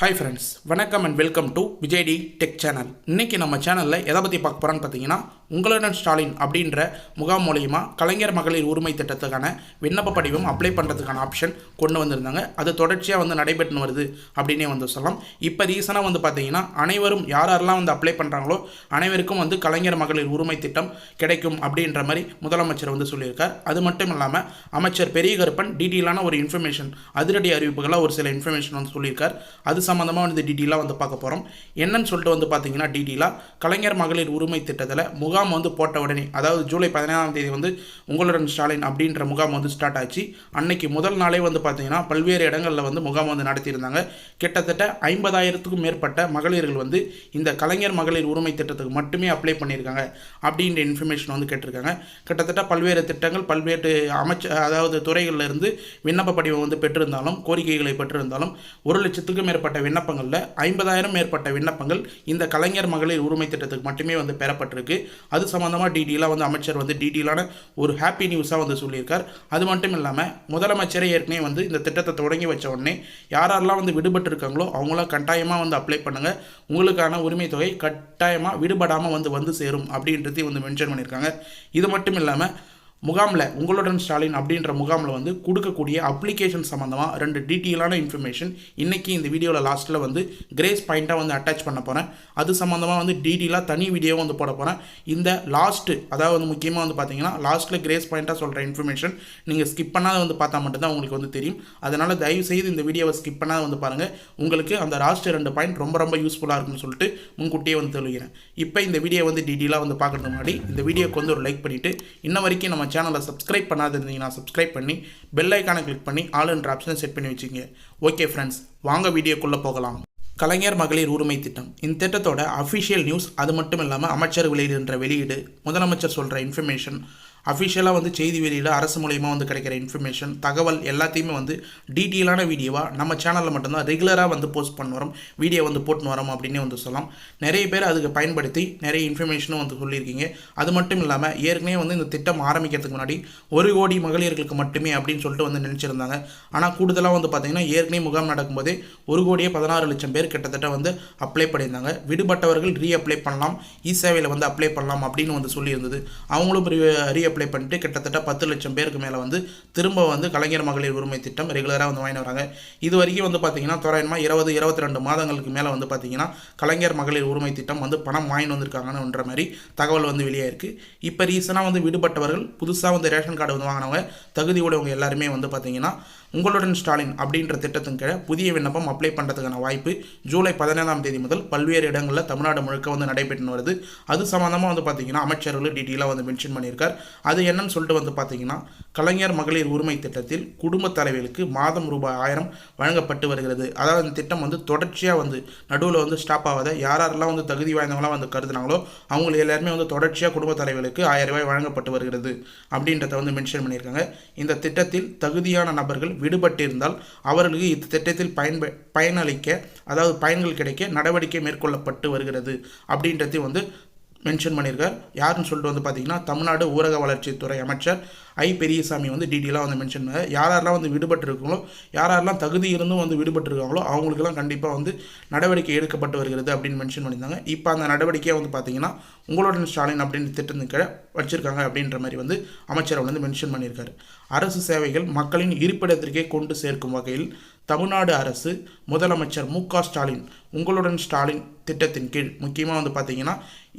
Hi friends வணக்கம் and welcome to விஜய்டி tech channel இன்றைக்கி நம்ம சேனலில் எதை பற்றி பார்க்க போகிறோன்னு பார்த்தீங்கன்னா உங்களுடன் ஸ்டாலின் அப்படின்ற முகாம் மூலியமாக கலைஞர் மகளிர் உரிமை திட்டத்துக்கான விண்ணப்ப படிவம் அப்ளை பண்ணுறதுக்கான ஆப்ஷன் கொண்டு வந்திருந்தாங்க. அது தொடர்ச்சியாக வந்து நடைபெற்று வருது அப்படின்னே வந்து சொல்லலாம். இப்போ ரீசனாக வந்து பார்த்தீங்கன்னா அனைவரும் யார் யாரெல்லாம் வந்து அப்ளை பண்ணுறாங்களோ அனைவருக்கும் வந்து கலைஞர் மகளிர் உரிமை திட்டம் கிடைக்கும் அப்படின்ற மாதிரி முதலமைச்சர் வந்து சொல்லியிருக்கார். அது மட்டும் இல்லாமல் அமைச்சர் பெரிய கருப்பன் டீட்டெயிலான ஒரு இன்ஃபர்மேஷன் அதிரடி அறிவிப்புகளாக ஒரு சில இன்ஃபர்மேஷன் வந்து சொல்லியிருக்கார். அது சம்மந்தமாக வந்து டீட்டெயிலாக வந்து பார்க்க போகிறோம் என்னன்னு சொல்லிட்டு வந்து பார்த்தீங்கன்னா டீட்டெயிலாக கலைஞர் மகளிர் உரிமை திட்டத்தில் முகாம் வந்து போட்ட உடனே அதாவது ஜூலை பதினேழாம் தேதி வந்து உங்களுடன் ஸ்டாலின் அப்படின்ற முகாம் வந்து ஸ்டார்ட் ஆச்சு. அன்னைக்கு முதல் நாளே வந்து பார்த்தீங்கன்னா பல்வேறு இடங்களில் வந்து முகாம் வந்து நடத்தியிருந்தாங்க. கிட்டத்தட்ட ஐம்பதாயிரத்துக்கும் மேற்பட்ட மகளிர்கள் வந்து இந்த கலைஞர் மகளிர் உரிமை திட்டத்துக்கு மட்டுமே அப்ளை பண்ணியிருக்காங்க அப்படின்ற இன்ஃபர்மேஷன் வந்து கேட்டிருக்காங்க. கிட்டத்தட்ட பல்வேறு திட்டங்கள் பல்வேறு அமைச்ச அதாவது துறைகளில் இருந்து விண்ணப்ப படிவம் வந்து பெற்றிருந்தாலும் கோரிக்கைகளை பெற்றிருந்தாலும் ஒரு லட்சத்துக்கும் மேற்பட்ட விண்ணப்பங்களில் ஐம்பதாயிரம் மேற்பட்ட விண்ணப்பங்கள் இந்த கலைஞர் மகளிர் உரிமை திட்டத்துக்கு மட்டுமே வந்து பெறப்பட்டிருக்கு. அது சம்மந்தமாக டீட்டெயிலாக வந்து அமைச்சர் வந்து டீட்டெயிலான ஒரு ஹாப்பி நியூஸாக வந்து சொல்லியிருக்கார். அது மட்டும் இல்லாமல் முதலமைச்சரே ஏற்கனவே வந்து இந்த திட்டத்தை தொடங்கி வச்ச உடனே யாரெல்லாம் வந்து விடுபட்டு இருக்காங்களோ அவங்களாம் கட்டாயமாக வந்து அப்ளை பண்ணுங்கள் உங்களுக்கான உரிமை தொகை கட்டாயமாக விடுபடாமல் வந்து வந்து சேரும் அப்படின்றதையும் வந்து மென்ஷன் பண்ணியிருக்காங்க. இது மட்டும் இல்லாமல் முகாமில் உங்களுடன் ஸ்டாலின் அப்படின்ற முகாமில் வந்து கொடுக்கக்கூடிய அப்ளிகேஷன் சம்மந்தமாக ரெண்டு டீட்டெயிலான இன்ஃபர்மேஷன் இன்றைக்கி இந்த வீடியோவில் லாஸ்ட்டில் வந்து கிரேஸ் பாயிண்ட்டாக வந்து அட்டாச் பண்ண போகிறேன் அது சம்மந்தமாக வந்து டீட்டெயிலாக தனி வீடியோவும் வந்து போட போகிறேன் இந்த லாஸ்ட்டு அதாவது வந்து முக்கியமாக வந்து பார்த்தீங்கன்னா லாஸ்ட்டில் கிரேஸ் பாயிண்ட்டாக சொல்கிற இன்ஃபர்மேஷன் நீங்கள் ஸ்கிப் பண்ணாத வந்து பார்த்தா மட்டும்தான் உங்களுக்கு வந்து தெரியும். அதனால் தயவு செய்து இந்த வீடியோவை ஸ்கிப் பண்ணாத வந்து பாருங்கள் உங்களுக்கு அந்த லாஸ்ட்டு ரெண்டு பாயிண்ட் ரொம்ப ரொம்ப யூஸ்ஃபுல்லாக இருக்கும்னு சொல்லிட்டு முன்கூட்டியே வந்து சொல்லிக்கிறேன் இப்போ இந்த வீடியோ வந்து டீட்டெயிலாக வந்து பார்க்குறது முன்னாடி இந்த வீடியோக்கு வந்து ஒரு லைக் பண்ணிவிட்டு இன்ன வரைக்கும் நம்ம சேனலை சப்ஸ்கிரைப் பண்ணாத இருந்தீங்கன்னா சப்ஸ்கிரைப் பண்ணி பெல் ஐக்கானை கிளிக் பண்ணி ஆல் என்ற ஆப்ஷனை செட் பண்ணி வச்சுங்க ஓகே ஃப்ரெண்ட்ஸ் வாங்க வீடியோக்குள்ளே போகலாம். கலைஞர் மகளிர் உரிமை திட்டம். இந்த திட்டத்தோட அஃபிஷியல் நியூஸ் அது மட்டும் இல்லாமல் அமைச்சர் வெளியிடுகின்ற வெளியீடு முதலமைச்சர் சொல்கிற இன்ஃபர்மேஷன் அஃபிஷியலாக வந்து செய்தி வெளியில் அரசு மூலியமாக வந்து கிடைக்கிற இன்ஃபர்மேஷன் தகவல் எல்லாத்தையுமே வந்து டீட்டெயிலான வீடியோவாக நம்ம சேனலில் மட்டும்தான் ரெகுலராக வந்து போஸ்ட் பண்ண வரோம் வீடியோ வந்து போட்டுன்னு வரோம் அப்படின்னு வந்து சொல்லலாம். நிறைய பேர் அதுக்கு பயன்படுத்தி நிறைய இன்ஃபர்மேஷனும் வந்து சொல்லியிருக்கீங்க. அது மட்டும் இல்லாமல் ஏற்கனவே வந்து இந்த திட்டம் ஆரம்பிக்கிறதுக்கு முன்னாடி ஒரு கோடி மகளிர்களுக்கு மட்டுமே அப்படின்னு சொல்லிட்டு வந்து நினச்சிருந்தாங்க. ஆனால் கூடுதலாக வந்து பார்த்தீங்கன்னா ஏற்கனவே முகாம் நடக்கும்போதே ஒரு கோடியே பதினாறு லட்சம் பேர் கிட்டத்தட்ட வந்து அப்ளை பண்ணியிருந்தாங்க. விடுபட்டவர்கள் ரீ அப்ளை பண்ணலாம் இ சேவையில் வந்து அப்ளை பண்ணலாம் அப்படின்னு வந்து சொல்லியிருந்தது. அவங்களும் ரீ அப்ளை அப்ளை பண்ணிட்டு கிட்டத்தட்ட பத்து லட்சம் பேருக்கு மேலே வந்து திரும்ப வந்து கலைஞர் மகளிர் உரிமை திட்டம் ரெகுலராக வந்து வாங்கி வராங்க. இது வரைக்கும் வந்து பார்த்தீங்கன்னா தோராயமாக இருபது இருபத்தி ரெண்டு மாதங்களுக்கு மேலே வந்து பார்த்தீங்கன்னா கலைஞர் மகளிர் உரிமை திட்டம் வந்து பணம் வாங்கி வந்திருக்காங்கன்ற மாதிரி தகவல் வந்து வெளியே இருக்குது இப்போ ரீசனாக வந்து விடுபட்டவர்கள் புதுசாக வந்து ரேஷன் கார்டு வந்து வாங்கினவங்க தகுதி உடையவங்க எல்லாருமே வந்து பார்த்திங்கன்னா உங்களுடன் ஸ்டாலின் அப்படின்ற திட்டத்தின் கீழே புதிய விண்ணப்பம் அப்ளை பண்ணுறதுக்கான வாய்ப்பு ஜூலை பதினேழாம் தேதி முதல் பல்வேறு இடங்களில் தமிழ்நாடு முழுக்க வந்து நடைபெற்று வருது. அது சம்மந்தமாக வந்து பார்த்தீங்கன்னா அமைச்சர்கள் டீட்டெயிலாக வந்து மென்ஷன் பண்ணியிருக்கார். அது என்னன்னு சொல்லிட்டு வந்து பார்த்தீங்கன்னா கலைஞர் மகளிர் உரிமை திட்டத்தில் குடும்ப தலைவிகளுக்கு மாதம் ரூபாய் ஆயிரம் வழங்கப்பட்டு வருகிறது. அதாவது இந்த திட்டம் வந்து தொடர்ச்சியாக வந்து நடுவில் வந்து ஸ்டாப் ஆகாத யார் யாரெல்லாம் வந்து தகுதி வாய்ந்தவங்களாம் வந்து கருதுனாங்களோ அவங்க எல்லாருமே வந்து தொடர்ச்சியாக குடும்ப தலைவர்களுக்கு ஆயிரம் ரூபாய் வழங்கப்பட்டு வருகிறது அப்படின்றத வந்து மென்ஷன் பண்ணியிருக்காங்க. இந்த திட்டத்தில் தகுதியான நபர்கள் விடுபட்டிருந்தால் அவர்களுக்கு இந்த திட்டத்தில் பயன்ப பயனளிக்க அதாவது பயன்கள் கிடைக்க நடவடிக்கை மேற்கொள்ளப்பட்டு வருகிறது அப்படின்றதையும் வந்து மென்ஷன் பண்ணியிருக்கார். யாருன்னு சொல்லிட்டு வந்து பார்த்தீங்கன்னா தமிழ்நாடு ஊரக வளர்ச்சித்துறை அமைச்சர் ஐ பெரியசாமி வந்து டீட்டெயிலாக வந்து மென்ஷன் பண்ணார். யார் யாரெல்லாம் வந்து விடுபட்டிருக்காங்களோ யார் யாரெல்லாம் தகுதி இருந்தும் வந்து விடுபட்டிருக்காங்களோ அவங்களுக்கெல்லாம் கண்டிப்பாக வந்து நடவடிக்கை எடுக்கப்பட்டு வருகிறது அப்படின்னு மென்ஷன் பண்ணியிருந்தாங்க. இப்போ அந்த நடவடிக்கையை வந்து பார்த்தீங்கன்னா உங்களுடன் ஸ்டாலின் அப்படின்னு திட்டத்தின் வச்சுருக்காங்க வச்சிருக்காங்க அப்படின்ற மாதிரி வந்து அமைச்சர் வந்து மென்ஷன் பண்ணியிருக்காரு. அரசு சேவைகள் மக்களின் இருப்பிடத்திற்கே கொண்டு சேர்க்கும் வகையில் தமிழ்நாடு அரசு முதலமைச்சர் மு க ஸ்டாலின் உங்களுடன் ஸ்டாலின் திட்டத்தின் கீழ். முக்கியமாக வந்து பார்த்தீங்கன்னா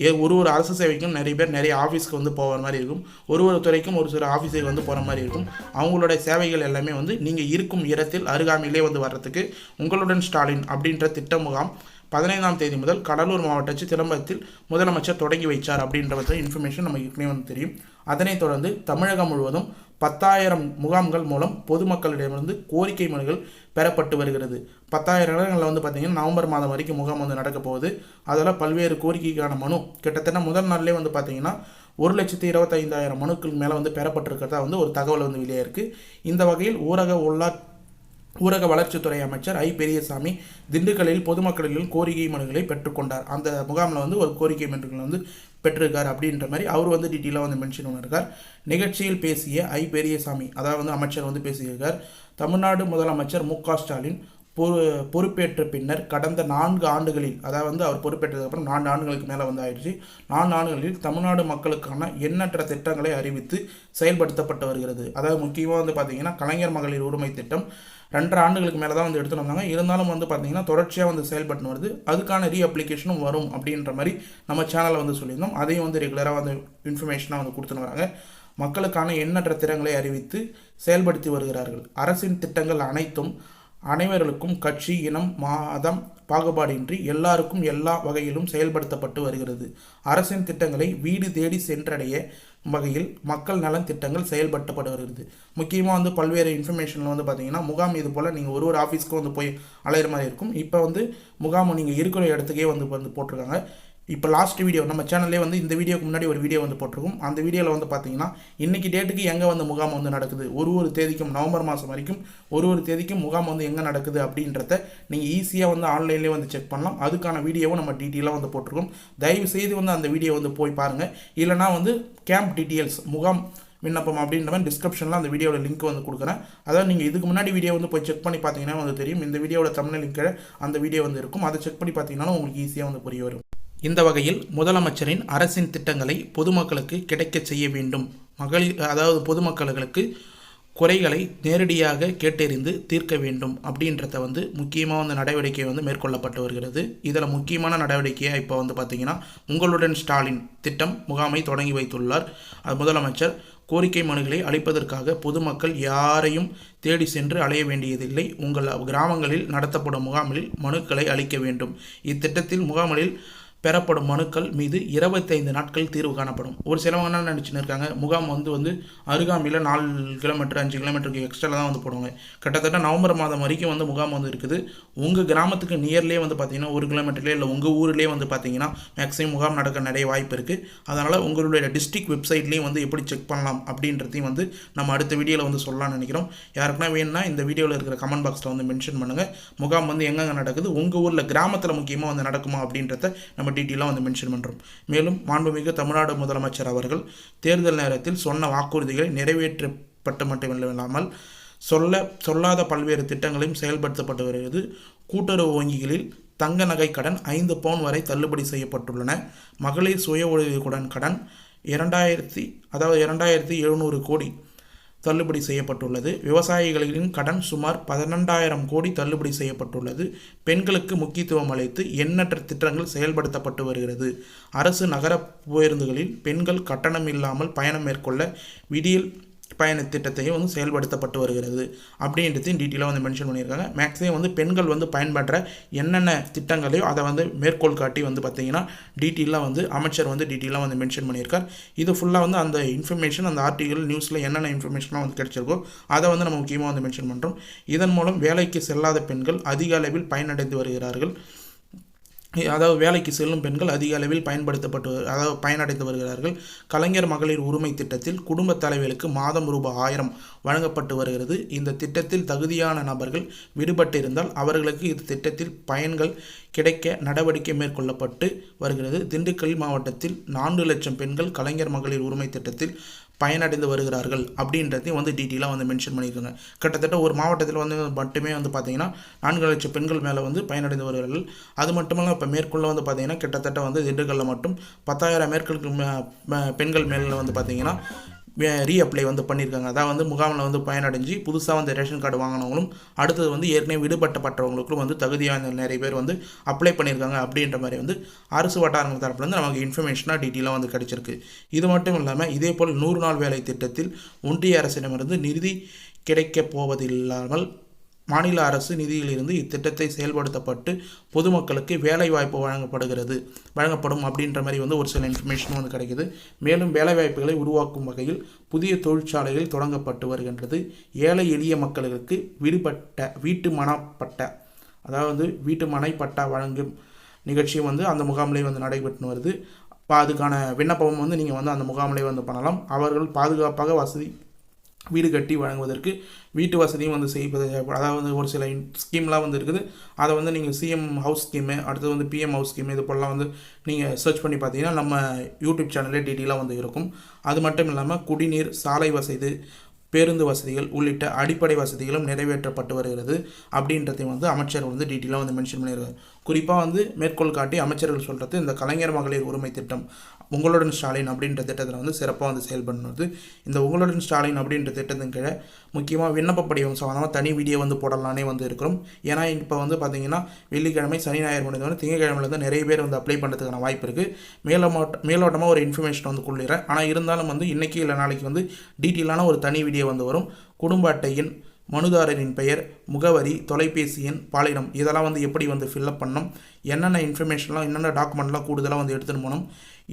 ஏ ஒரு ஒரு அரசு சேவைக்கும் நிறைய பேர் நிறைய ஆஃபீஸ்க்கு வந்து போகிற மாதிரி இருக்கும். ஒரு ஒரு துறைக்கும் ஒரு சில ஆஃபீஸ் ஆஃபீஸுக்கு வந்து போகிற மாதிரி இருக்கும். அவங்களோட சேவைகள் எல்லாமே வந்து நீங்கள் இருக்கும் இடத்தில் அருகாமையிலே வந்து வர்றதுக்கு உங்களுடன் ஸ்டாலின் அப்படின்ற திட்ட முகாம் பதினைந்தாம் தேதி முதல் கடலூர் மாவட்ட சிதம்பரத்தில் முதலமைச்சர் தொடங்கி வைச்சார் அப்படின்றத இன்ஃபர்மேஷன் நமக்கு ஏற்கனவே வந்து தெரியும். அதனைத் தொடர்ந்து தமிழகம் முழுவதும் பத்தாயிரம் முகாம்கள் மூலம் பொதுமக்களிடமிருந்து கோரிக்கை மனுகள் பெறப்பட்டு வருகிறது. பத்தாயிரம் இடங்களில் வந்து பார்த்திங்கன்னா நவம்பர் மாதம் வரைக்கும் முகாம் வந்து நடக்க போகுது. அதில் பல்வேறு கோரிக்கைக்கான மனு கிட்டத்தட்ட முதல் நாள்லேயே வந்து பார்த்திங்கன்னா ஒரு லட்சத்தி இருபத்தைந்தாயிரம் மனுக்கள் மேலே வந்து பெறப்பட்டிருக்கிறதா வந்து ஒரு தகவல் வந்து வெளியாயிருக்கு இந்த வகையில் ஊரக உள்ளார் ஊரக வளர்ச்சித்துறை அமைச்சர் ஐ. பெரியசாமி திண்டுக்கல்லில் பொதுமக்களிடம் கோரிக்கை மனுக்களை பெற்றுக்கொண்டார் அந்த முகாமில் வந்து ஒரு கோரிக்கை மனுக்கள் வந்து பெற்றிருக்கார் அப்படின்ற மாதிரி அவர் வந்து டீட்டெயிலாக வந்து மென்ஷன் பண்ணியிருக்கார் நிகழ்ச்சியில் பேசிய ஐ. பெரியசாமி அதாவது வந்து அமைச்சர் வந்து பேசியிருக்கார். தமிழ்நாடு முதலமைச்சர் மு. க. ஸ்டாலின் பொறுப்பேற்ற பின்னர் கடந்த நான்கு ஆண்டுகளில் அதாவது வந்து அவர் பொறுப்பேற்றதுக்கப்புறம் நான்கு ஆண்டுகளுக்கு மேலே வந்து ஆயிடுச்சு. நான்கு ஆண்டுகளில் தமிழ்நாடு மக்களுக்கான எண்ணற்ற திட்டங்களை அறிவித்து செயல்படுத்தப்பட்டு வருகிறது. அதாவது முக்கியமாக வந்து பார்த்திங்கன்னா கலைஞர் மகளிர் உரிமை திட்டம் ரெண்டரை ஆண்டுகளுக்கு மேலே தான் வந்து எடுத்துட்டு வந்தாங்க. இருந்தாலும் வந்து பார்த்திங்கன்னா தொடர்ச்சியாக வந்து செயல்பட்டு வருது. அதுக்கான ரீ அப்ளிகேஷனும் வரும் அப்படின்ற மாதிரி நம்ம சேனலில் வந்து சொல்லியிருந்தோம். அதையும் வந்து ரெகுலராக வந்து இன்ஃபர்மேஷனாக வந்து கொடுத்துன்னு வராங்க. மக்களுக்கான எண்ணற்ற திறங்களை அறிவித்து செயல்படுத்தி வருகிறார்கள். அரசின் திட்டங்கள் அனைத்தும் அனைவர்களுக்கும் கட்சி இனம் மாதம் பாகுபாடின்றி எல்லாருக்கும் எல்லா வகையிலும் செயல்படுத்தப்பட்டு வருகிறது. அரசின் திட்டங்களை வீடு தேடி சென்றடைய வகையில் மக்கள் நலன் திட்டங்கள் செயல்படுத்தப்பட்டு வருகிறது. முக்கியமாக வந்து பல்வேறு இன்ஃபர்மேஷனில் வந்து பார்த்தீங்கன்னா முகாம் இது போல் நீங்கள் ஒரு ஒரு ஆஃபீஸ்க்கும் வந்து போய் அலையிற மாதிரி இருக்கும். இப்போ வந்து முகாம் நீங்கள் இருக்கிற இடத்துக்கே வந்து வந்து போட்டிருக்காங்க. இப்போ லாஸ்ட் வீடியோ நம்ம சேனல்லே வந்து இந்த வீடியோக்கு முன்னாடி ஒரு வீடியோ வந்து போட்டிருக்கோம். அந்த வீடியோவில் வந்து பார்த்தீங்கன்னா இன்றைக்கி டேட்டுக்கு எங்கே வந்து முகாம் வந்து நடக்குது? ஒரு ஒரு தேதிக்கும் நவம்பர் மாதம் வரைக்கும் ஒரு ஒரு தேதிக்கும் முகாம் வந்து எங்கே நடக்குது அப்படின்றத நீங்கள் ஈஸியாக வந்து ஆன்லைன்லேயே வந்து செக் பண்ணலாம். அதுக்கான வீடியோவும் நம்ம டீட்டெயிலாக வந்து போட்டிருக்கோம். தயவு செய்து வந்து அந்த வீடியோ வந்து போய் பாருங்கள் இல்லைனா வந்து கேம்ப் டீட்டெயில்ஸ் முகாம் விண்ணப்பம் அப்படின்ற மாதிரி டிஸ்கிரிப்ஷனில் அந்த வீடியோட லிங்க் வந்து கொடுக்குறேன். அதாவது நீங்கள் இதுக்கு முன்னாடி வீடியோ வந்து போய் செக் பண்ணி பார்த்தீங்கன்னா வந்து தெரியும். இந்த வீடியோட தமிழ் லிங்க்கில் அந்த வீடியோ வந்து இருக்கும். அதை செக் பண்ணி பார்த்தீங்கன்னா உங்களுக்கு ஈஸியாக வந்து புரிய வரும். இந்த வகையில் முதலமைச்சரின் அரசின் திட்டங்களை பொதுமக்களுக்கு கிடைக்கச் செய்ய வேண்டும். மகளிர் அதாவது பொதுமக்களுக்கு குறைகளை நேரடியாக கேட்டறிந்து தீர்க்க வேண்டும் அப்படின்றத வந்து முக்கியமாக வந்து நடவடிக்கை வந்து மேற்கொள்ளப்பட்டு வருகிறது. இதில் முக்கியமான நடவடிக்கையாக இப்போ வந்து பார்த்திங்கன்னா உங்களுடன் ஸ்டாலின் திட்டம் முகாமை தொடங்கி வைத்துள்ளார். அது முதலமைச்சர் கோரிக்கை மனுகளை அளிப்பதற்காக பொதுமக்கள் யாரையும் தேடி சென்று அலைய வேண்டியதில்லை. உங்கள் கிராமங்களில் நடத்தப்படும் முகாமில் மனுக்களை அளிக்க வேண்டும். இத்திட்டத்தில் முகாமில் பெறப்படும் மனுக்கள் மீது இருபத்தைந்து நாட்கள் தீர்வு காணப்படும். ஒரு சிலவங்க என்ன நினச்சின்னு இருக்காங்க. முகாம் வந்து வந்து அருகாமையில் நாலு கிலோமீட்டர் அஞ்சு கிலோமீட்டருக்கு எக்ஸ்ட்ரா தான் வந்து போடுவாங்க. கிட்டத்தட்ட நவம்பர் மாதம் வரைக்கும் வந்து முகாம் வந்து இருக்குது. உங்கள் கிராமத்துக்கு நியர்லேயே வந்து பார்த்தீங்கன்னா ஒரு கிலோமீட்டர்லேயே இல்லை உங்கள் ஊர்லேயே வந்து பார்த்தீங்கன்னா மேக்ஸிமம் முகாம் நடக்க நிறைய வாய்ப்பு இருக்குது அதனால் உங்களுடைய டிஸ்ட்ரிக் வெப்சைட்லேயும் வந்து எப்படி செக் பண்ணலாம் அப்படின்றதையும் வந்து நம்ம அடுத்த வீடியோவில் வந்து சொல்லலாம்னு நினைக்கிறோம். யாருக்குன்னா வேணும்னா இந்த வீடியோவில் இருக்கிற கமெண்ட் பாக்ஸில் வந்து மென்ஷன் பண்ணுங்கள் முகாம் வந்து எங்கெங்கே நடக்குது? உங்கள் ஊரில் கிராமத்தில் முக்கியமாக வந்து நடக்குமா அப்படின்றத நம்ம நம்ம டீட்டெயிலாக வந்து மென்ஷன் பண்ணுறோம் மேலும் மாண்புமிகு தமிழ்நாடு முதலமைச்சர் அவர்கள் தேர்தல் நேரத்தில் சொன்ன வாக்குறுதிகளை நிறைவேற்றப்பட்டு மட்டுமில்லாமல் சொல்ல சொல்லாத பல்வேறு திட்டங்களையும் செயல்படுத்தப்பட்டு வருகிறது. கூட்டுறவு வங்கிகளில் தங்க நகை கடன் ஐந்து பவுன் வரை தள்ளுபடி செய்யப்பட்டுள்ளன. மகளிர் சுய உதவிக்குடன் கடன் இரண்டாயிரத்தி அதாவது இரண்டாயிரத்தி எழுநூறு கோடி தள்ளுபடி செய்யப்பட்டுள்ளது. விவசாயிகளின் கடன் சுமார் பதினெண்டாயிரம் கோடி தள்ளுபடி செய்யப்பட்டுள்ளது. பெண்களுக்கு முக்கியத்துவம் அளித்து எண்ணற்ற திட்டங்கள் செயல்படுத்தப்பட்டு வருகிறது. அரசு நகர பேருந்துகளில் பெண்கள் கட்டணம் இல்லாமல் பயணம் மேற்கொள்ள விடியல் பயண திட்டத்தையும் வந்து செயல்படுத்தப்பட்டு வருகிறது அப்படின்றதையும் டீட்டெயிலாக வந்து மென்ஷன் பண்ணியிருக்காங்க. மேக்ஸிமம் வந்து பெண்கள் வந்து பயன்படுற என்னென்ன திட்டங்களையோ அதை வந்து மேற்கோள் காட்டி வந்து பார்த்திங்கன்னா டீட்டெயிலாக வந்து அமைச்சர் வந்து டீட்டெயிலாக வந்து மென்ஷன் பண்ணியிருக்கார். இது ஃபுல்லாக வந்து அந்த இன்ஃபர்மேஷன் அந்த ஆர்டிகல் நியூஸில் என்னென்ன இன்ஃபர்மேஷனாக வந்து கிடைச்சிருக்கோ அதை வந்து நம்ம முக்கியமாக வந்து மென்ஷன் பண்ணுறோம் இதன் மூலம் வேலைக்கு செல்லாத பெண்கள் அதிக அளவில் பயனடைந்து வருகிறார்கள். அதாவது வேலைக்கு செல்லும் பெண்கள் அதிக அளவில் பயன்படுத்தப்பட்டு அதாவது பயனடைந்து வருகிறார்கள். கலைஞர் மகளிர் உரிமை திட்டத்தில் குடும்ப தலைவர்களுக்கு மாதம் ரூபாய் ஆயிரம் வழங்கப்பட்டு வருகிறது. இந்த திட்டத்தில் தகுதியான நபர்கள் விடுபட்டிருந்தால் அவர்களுக்கு இந்த திட்டத்தில் பயன்கள் கிடைக்க நடவடிக்கை மேற்கொள்ளப்பட்டு வருகிறது. திண்டுக்கல் மாவட்டத்தில் நான்கு லட்சம் பெண்கள் கலைஞர் மகளிர் உரிமை திட்டத்தில் பயனடைந்து வருகிறார்கள் அப்படின்றதையும் வந்து டீட்டெயிலாக வந்து மென்ஷன் பண்ணியிருக்காங்க. கிட்டத்தட்ட ஒரு மாவட்டத்தில் வந்து மட்டுமே வந்து பார்த்திங்கன்னா நான்கு லட்சம் பெண்கள் மேலே வந்து பயனடைந்து வருகிறார்கள். அது மட்டுமல்ல இப்போ மேற்கொள்ள வந்து பார்த்திங்கன்னா கிட்டத்தட்ட வந்து திண்டுக்கல்லில் மட்டும் பத்தாயிரம் மேற்கொள்ளுக்கு பெண்கள் மேலே வந்து பார்த்திங்கன்னா ரீஅப்ளை வந்து பண்ணியிருக்காங்க அதான் வந்து முகாமில் வந்து பயனடைஞ்சு புதுசாக வந்து ரேஷன் கார்டு வாங்கினவங்களும் அடுத்தது வந்து ஏற்கனவே விடுபட்டப்பட்டவங்களுக்கும் வந்து தகுதியான நிறைய பேர் வந்து அப்ளை பண்ணியிருக்காங்க அப்படின்ற மாதிரி வந்து அரசு வட்டாரங்கள் தரப்புலேருந்து நமக்கு இன்ஃபர்மேஷனாக டீட்டெயிலாக வந்து கிடச்சிருக்கு. இது மட்டும் இல்லாமல் இதே போல் நூறு நாள் வேலை திட்டத்தில் ஒன்றிய அரசிடமிருந்து நிதி கிடைக்கப் போவதில்லாமல் மாநில அரசு நிதியிலிருந்து இத்திட்டத்தை செயல்படுத்தப்பட்டு பொதுமக்களுக்கு வேலைவாய்ப்பு வழங்கப்படுகிறது. வழங்கப்படும் அப்படின்ற மாதிரி வந்து ஒரு சில இன்ஃபர்மேஷன் வந்து கிடைக்குது. மேலும் வேலைவாய்ப்புகளை உருவாக்கும் வகையில் புதிய தொழிற்சாலைகள் தொடங்கப்பட்டு வருகின்றது. ஏழை எளிய மக்களுக்கு விடுபட்ட வீட்டு மனப்பட்ட அதாவது வீட்டு மனைப்பட்டா வழங்கும் நிகழ்ச்சியும் வந்து அந்த முகாமிலே வந்து நடைபெற்று வருது. அதுக்கான விண்ணப்பம் வந்து நீங்கள் வந்து அந்த முகாமிலே வந்து பண்ணலாம். அவர்கள் பாதுகாப்பாக வசதி வீடு கட்டி வழங்குவதற்கு வீட்டு வசதியும் வந்து செய்வது அதாவது ஒரு சில ஸ்கீம்லாம் வந்து இருக்குது. அதை வந்து நீங்கள் சிஎம் ஹவுஸ் ஸ்கீமு அடுத்தது வந்து பிஎம் ஹவுஸ் ஸ்கீமு இது போலலாம் வந்து நீங்கள் சர்ச் பண்ணி பார்த்தீங்கன்னா நம்ம யூடியூப் சேனலே டீட்டெயிலாக வந்து இருக்கும். அது மட்டும் இல்லாமல் குடிநீர் சாலை வசதி பேருந்து வசதிகள் உள்ளிட்ட அடிப்படை வசதிகளும் நிறைவேற்றப்பட்டு வருகிறது. அப்படின்றதையும் வந்து அமைச்சர் வந்து டீட்டெயிலாக வந்து மென்ஷன் பண்ணியிருக்காரு. குறிப்பாக வந்து மேற்கோள் காட்டி அமைச்சர்கள் சொல்கிறது இந்த கலைஞர் மகளிர் உரிமை திட்டம் உங்களுடன் ஸ்டாலின் அப்படின்ற திட்டத்தில் வந்து சிறப்பாக வந்து செயல்படுறது இந்த உங்களுடன் ஸ்டாலின் அப்படின்ற திட்டத்தின் கீழே முக்கியமாக விண்ணப்ப படிவம் சம்மந்தமாக தனி வீடியோ வந்து போடலானே வந்து இருக்கிறோம். ஏன்னா இப்போ வந்து பார்த்தீங்கன்னா வெள்ளிக்கிழமை சனி ஞாயிறு முடிந்தவரை திங்கக்கிழமையிலேருந்து நிறைய பேர் வந்து அப்ளை பண்ணுறதுக்கான வாய்ப்பு இருக்குது மேலோட்ட மேலோட்டமாக ஒரு இன்ஃபர்மேஷன் வந்து கொள்ளிடுறேன். ஆனால் இருந்தாலும் வந்து இன்றைக்கி இல்லை நாளைக்கு வந்து டீட்டெயிலான ஒரு தனி வீடியோ வந்து வரும். குடும்ப அட்டையின் மனுதாரரின் பெயர் முகவரி தொலைபேசி எண் பாலினம் இதெல்லாம் வந்து எப்படி வந்து ஃபில்லப் பண்ணணும்? என்னென்ன இன்ஃபர்மேஷன்லாம் என்னென்ன டாக்குமெண்ட்லாம் கூடுதலாக வந்து எடுத்துகிட்டு போகணும்.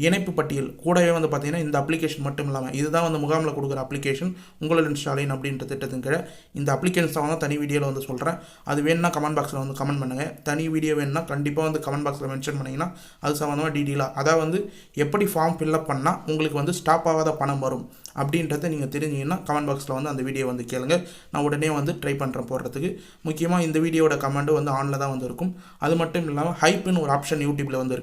இணைப்பு பட்டியல் கூடவே வந்து பார்த்திங்கன்னா இந்த அப்ளிகேஷன் மட்டும் இல்லாமல் இதுதான் வந்து முகாமில் கொடுக்குற அப்ளிகேஷன் உங்களோட ஸ்டாலின் அப்படின்ற திட்டத்தின் கீழே இந்த அப்ளிகேஷன்ஸ் தான் தனி வீடியோவில் வந்து சொல்கிறேன் அது வேணும்னா கமெண்ட் பாக்ஸில் வந்து கமெண்ட் பண்ணுங்கள் தனி வீடியோ வேணும்னா கண்டிப்பாக வந்து கமெண்ட் பாக்ஸில் மென்ஷன் பண்ணிங்கன்னா அது சம்மந்தமாக டீட்டெயிலாக அதாவது வந்து எப்படி ஃபார்ம் ஃபில்அப் பண்ணால் உங்களுக்கு வந்து ஸ்டாப் ஆகாத பணம் வரும் அப்படின்றத நீங்கள் தெரிஞ்சிங்கன்னா கமெண்ட் பாக்ஸில் வந்து அந்த வீடியோ வந்து கேளுங்க. நான் உடனே வந்து ட்ரை பண்ணுறேன் போடுறதுக்கு. முக்கியமாக இந்த வீடியோட கமெண்ட் வந்து ஆனில் தான் வந்து இருக்கும். அது மட்டும் இல்லாமல் ஹைப்புன்னு ஒரு ஆப்ஷன் யூடியூப்பில் வந்து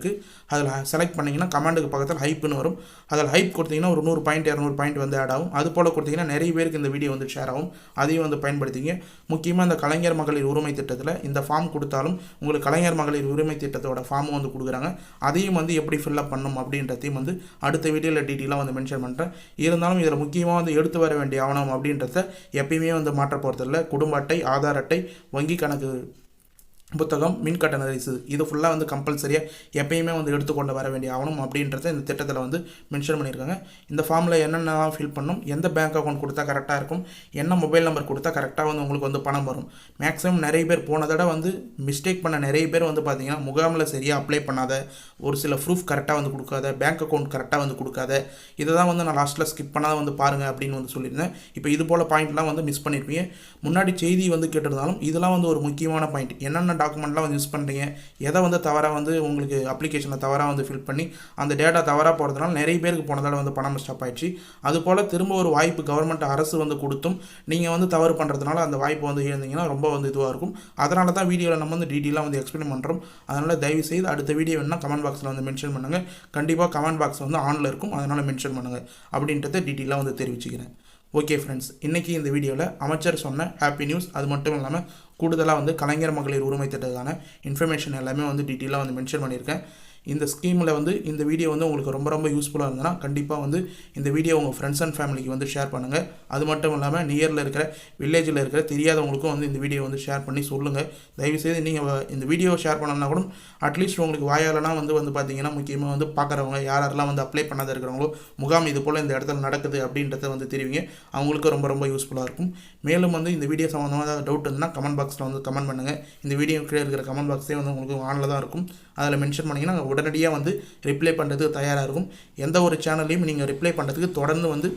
அதில் செலக்ட் பண்ணிங்கன்னா கமெண்டுக்கு பக்கத்தில் ஹைப்புன்னு வரும். அதில் ஹைப் கொடுத்தீங்கன்னா ஒரு நூறு பாயிண்ட் இரநூறு பாயிண்ட் வந்து ஆட் ஆகும். அது போல் கொடுத்தீங்கன்னா நிறைய பேருக்கு இந்த வீடியோ வந்து ஷேர் ஆகும். அதையும் வந்து பயன்படுத்திங்க. முக்கியமாக இந்த கலைஞர் மகளிர் உரிமை திட்டத்தில் இந்த ஃபார்ம் கொடுத்தாலும் உங்களுக்கு கலைஞர் மகளிர் உரிமை திட்டத்தோட ஃபார்மும் வந்து கொடுக்குறாங்க. அதையும் வந்து எப்படி ஃபில்அப் பண்ணும் அப்படின்றதையும் வந்து அடுத்த வீடியோவில் டீட்டெயிலாக வந்து மென்ஷன் பண்ணுறேன் இருந்தாலும் இதில் முக்கியமாக வந்து எடுத்து வர வேண்டிய ஆவணம் அப்படின்றத எப்பயுமே வந்து மாற்ற போகிறதில்ல குடும்ப அட்டை ஆதார் அட்டை வங்கி கணக்கு புத்தகம் மின் கட்டண இது ஃபுல்லாக வந்து கம்பல்சரியாக எப்பயுமே வந்து எடுத்துக்கொண்டு வர வேண்டிய ஆகணும் அப்படின்றத இந்த திட்டத்தில் வந்து மென்ஷன் பண்ணியிருக்காங்க. இந்த ஃபார்மில் என்னென்னலாம் ஃபில் பண்ணணும் எந்த பேங்க் அக்கௌண்ட் கொடுத்தா கரெக்டாக இருக்கும் என்ன மொபைல் நம்பர் கொடுத்தா கரெக்டாக வந்து உங்களுக்கு வந்து பணம் வரும். மேக்ஸிமம் நிறைய பேர் போன தடவை வந்து மிஸ்டேக் பண்ண நிறைய பேர் வந்து பார்த்தீங்கன்னா முகாமில் சரியாக அப்ளை பண்ணாத ஒரு சில ப்ரூஃப் கரெக்டாக வந்து கொடுக்காத பேங்க் அக்கௌண்ட் கரெக்டாக வந்து கொடுக்காத இதை தான் வந்து நான் லாஸ்ட்டில் ஸ்கிப் பண்ணாத வந்து பாருங்கள் அப்படின்னு வந்து சொல்லியிருந்தேன். இப்போ இது போல் பாயிண்ட்லாம் வந்து மிஸ் பண்ணியிருப்பீங்க முன்னாடி செய்தி வந்து கேட்டிருந்தாலும் இதெல்லாம் வந்து ஒரு முக்கியமான பாயிண்ட் என்னென்ன டாக்குமெண்ட்லாம் வந்து யூஸ் பண்ணுறீங்க எதை வந்து தவறாக வந்து உங்களுக்கு அப்ளிகேஷனை தவறாக வந்து ஃபில் பண்ணி அந்த டேட்டா தவறாக போகிறதுனால நிறைய பேருக்கு போனதால் வந்து பணம் ஸ்டாப் ஆயிடுச்சு. அதுபோல் திரும்ப ஒரு வாய்ப்பு கவர்மெண்ட் அரசு வந்து கொடுத்தும் நீங்கள் வந்து தவறு பண்ணுறதுனால அந்த வாய்ப்பு வந்து இழந்தீங்கன்னா ரொம்ப வந்து இதுவாக இருக்கும். அதனால தான் வீடியோவில் நம்ம வந்து டீட்டெயிலாக வந்து எக்ஸ்பிளைன் பண்ணுறோம் அதனால் தயவு செய்து அடுத்த வீடியோ வேணால் கமெண்ட் பாக்ஸில் வந்து மென்ஷன் பண்ணுங்கள் கண்டிப்பாக கமெண்ட் பாக்ஸ் வந்து ஆனில் இருக்கும். அதனால் மென்ஷன் பண்ணுங்கள் அப்படின்றத டீட்டெயிலாக வந்து தெரிவிச்சுக்கிறேன். ஓகே ஃப்ரெண்ட்ஸ் இன்றைக்கி இந்த வீடியோவில் அமைச்சர் சொன்ன ஹாப்பி நியூஸ் அது மட்டும் இல்லாமல் கூடுதலாக வந்து கலைஞர் மகளிர் உரிமை திட்டத்துக்கான இன்ஃபர்மேஷன் எல்லாமே வந்து டீட்டெயிலாக வந்து மென்ஷன் பண்ணியிருக்கேன். இந்த ஸ்கீமில் வந்து இந்த வீடியோ வந்து உங்களுக்கு ரொம்ப ரொம்ப யூஸ்ஃபுல்லாக இருந்ததுன்னா கண்டிப்பாக வந்து இந்த வீடியோ உங்கள் ஃப்ரெண்ட்ஸ் அண்ட் ஃபேமிலிக்கு வந்து ஷேர் பண்ணுங்கள் அது மட்டும் இல்லாமல் நியரில் இருக்கிற வில்லேஜில் இருக்கிற தெரியாதவங்களுக்கும் வந்து இந்த வீடியோ வந்து ஷேர் பண்ணி சொல்லுங்கள் தயவுசெய்து நீங்கள் இந்த வீடியோ ஷேர் பண்ணணும்னா கூட அட்லீஸ்ட் உங்களுக்கு வாயாலலாம் வந்து வந்து பார்த்தீங்கன்னா முக்கியமாக வந்து பார்க்குறவங்க யார் யாரெல்லாம் வந்து அப்ளை பண்ணாத இருக்கிறவங்களோ முகாம் இது போல் இந்த இடத்துல நடக்குது அப்படின்றத வந்து தெரிவிங்க. அவங்களுக்கு ரொம்ப ரொம்ப யூஸ்ஃபுல்லாக இருக்கும். மேலும் வந்து இந்த வீடியோ சம்மந்தமாக ஏதாவது டவுட் இருந்தால் கமெண்ட் பாக்ஸில் வந்து கமெண்ட் பண்ணுங்கள் இந்த வீடியோ கீழே இருக்கிற கமெண்ட் பாக்ஸே வந்து உங்களுக்கு ஆனில் தான் இருக்கும். அதில் மென்ஷன் பண்ணிங்கன்னா நாங்கள் உடனடியாக வந்து ரிப்ளை பண்ணுறதுக்கு தயாராக இருக்கும். எந்த ஒரு சேனல்லையும் நீங்கள் ரிப்ளை பண்ணுறதுக்கு தொடர்ந்து வந்து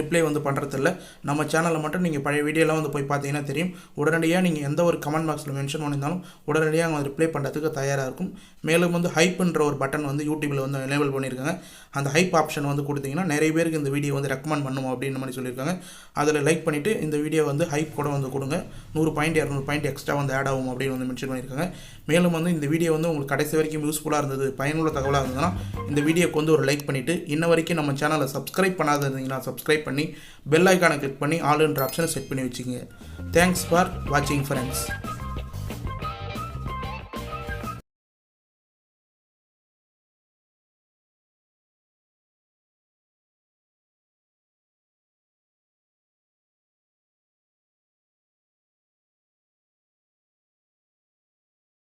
ரிப்ளை வந்து பண்ணுறதில்ல நம்ம சேனலில் மட்டும் நீங்கள் பழைய வீடியோலாம் வந்து போய் பார்த்தீங்கன்னா தெரியும். உடனடியாக நீங்கள் எந்த ஒரு கமெண்ட் பாக்ஸில் மென்ஷன் பண்ணியிருந்தாலும் உடனடியாக அவங்க ரிப்ளை பண்ணுறதுக்கு தயாராக இருக்கும். மேலும் வந்து ஹைப்புன்ற ஒரு பட்டன் வந்து யூடியூப்பில் வந்து எனேபிள் பண்ணியிருக்காங்க. அந்த ஹைப் ஆப்ஷன் வந்து கொடுத்தீங்கன்னா நிறைய பேருக்கு இந்த வீடியோ வந்து ரெக்கமெண்ட் பண்ணுவோம் அப்படின்னு மாதிரி சொல்லியிருக்காங்க. அதில் லைக் பண்ணிவிட்டு இந்த வீடியோ வந்து ஹைப் கூட வந்து கொடுங்க. நூறு பாயிண்ட் இரநூறு பாயிண்ட் எக்ஸ்ட்ரா வந்து ஆட் ஆகும் அப்படின்னு வந்து மென்ஷன் பண்ணியிருக்காங்க. மேலும் வந்து இந்த வீடியோ வந்து உங்களுக்கு கடைசி வரைக்கும் யூஸ்ஃபுல்லாக இருந்தது பயனுள்ள தகவலாக இருந்ததுன்னா இந்த வீடியோக்கு வந்து ஒரு லைக் பண்ணிவிட்டு இன்ன வரைக்கும் நம்ம சேனலை சப்ஸ்கிரைப் பண்ணாத இருந்தீங்கன்னா சப்ஸ்கிரைப் பண்ணி பெல் ஐக்கானை கிளிக் பண்ணி ஆல் என்ற ஆப்ஷனை செட் பண்ணி வச்சுக்கோங்க. தேங்க்ஸ் ஃபார் வாட்சிங் ஃப்ரெண்ட்ஸ்